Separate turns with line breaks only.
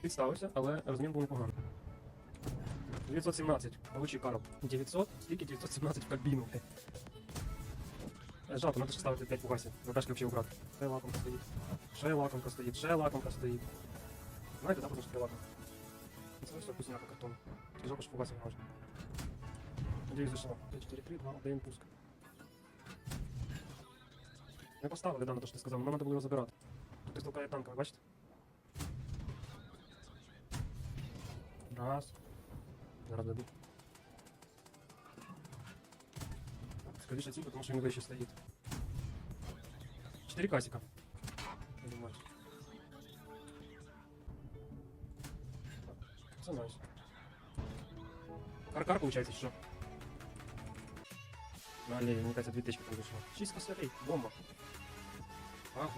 Підставився, але розмін був непоганий. 917. Получи Карл. 900? Скільки 917 в кабіну? Е, Жалко, надо ще ставити 5 фугасів. Задачки взагалі убрати. Ще лакомка стоїть. Ще лакомка стоїть. Ще лакомка стоїть. Знаєте, да, потому що лакомка. Це все вкусняка картон. Жалко, що фугасів не можна. Надіюсь, зайшло. 5, 4, 3, 2, 1, пуск. Ми поставили, да, на те, що ти сказав, нам треба було його забирати. Тут хтось толкає танка, бачите? Раз. Зараз дадуть. Скоріше ці, тому що він вище стоїть. Чотири касика. Я думаю. Це найс. Каркар, получается, що? Далі, мені кажется, 2000 там вийшло. 6 косарей, бомба. Огонь.